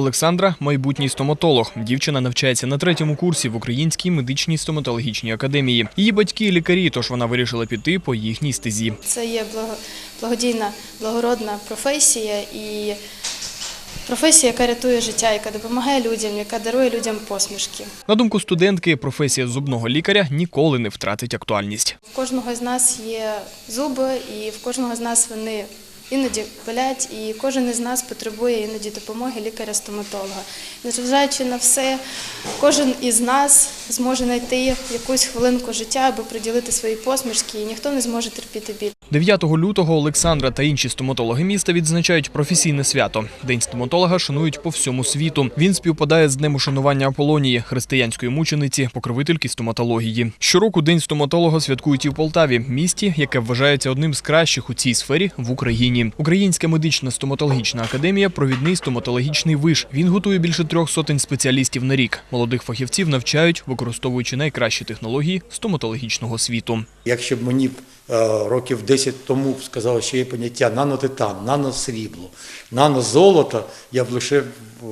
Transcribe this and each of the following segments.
Олександра майбутній стоматолог. Дівчина навчається на третьому курсі в Українській медичній стоматологічній академії. Її батьки лікарі, тож вона вирішила піти по їхній стезі. Це є благо- благодійна, благородна професія і професія, яка рятує життя, яка допомагає людям, яка дарує людям посмішки. На думку студентки, професія зубного лікаря ніколи не втратить актуальність. В кожного з нас є зуби, і в кожного з нас вони іноді болять, і кожен із нас потребує іноді допомоги лікаря-стоматолога. Незважаючи на все, кожен із нас зможе знайти якусь хвилинку життя, аби приділити свої посмішки, і ніхто не зможе терпіти біль. 9 лютого Олександра та інші стоматологи міста відзначають професійне свято. День стоматолога шанують по всьому світу. Він співпадає з днем ушанування Аполонії, християнської мучениці, покровительки стоматології. Щороку День стоматолога святкують і в Полтаві, місті, яке вважається одним з кращих у цій сфері в Україні. Українська медична стоматологічна академія провідний стоматологічний виш. Він готує більше трьох сотень спеціалістів на рік. Молодих фахівців навчають, використовуючи найкращі технології стоматологічного світу. Якщо б мені років 10 тому б сказали, що є поняття нанотитан, наносрібло, нанозолото, я б лише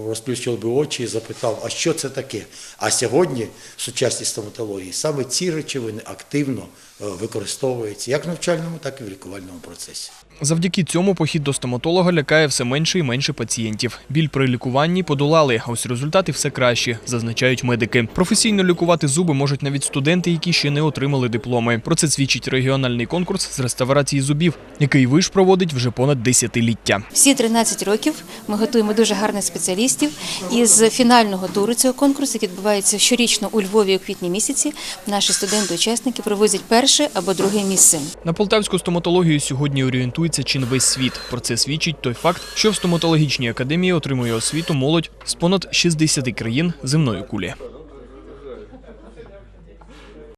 розплющив би очі і запитав, а що це таке? А сьогодні в сучасній стоматології саме ці речовини активно е, використовуються як в навчальному, так і в лікувальному процесі. Завдяки цьому похід до стоматолога лякає все менше і менше пацієнтів. Біль при лікуванні подолали, а ось результати все кращі, зазначають медики. Професійно лікувати зуби можуть навіть студенти, які ще не отримали дипломи. Про це свідчить регіональний конкурс з реставрації зубів, який виш проводить вже понад десятиліття. Всі 13 років ми готуємо дуже гарних спеціалістів. І з фінального туру цього конкурсу, який відбувається щорічно у Львові у квітні місяці, наші студенти-учасники привозять перше або друге місце. На полтавську стоматологію сьогодні орієнтується чи не весь світ. Про це свідчить той факт, що в стоматологічній академії отримує освіту молодь з понад 60 країн земної кулі.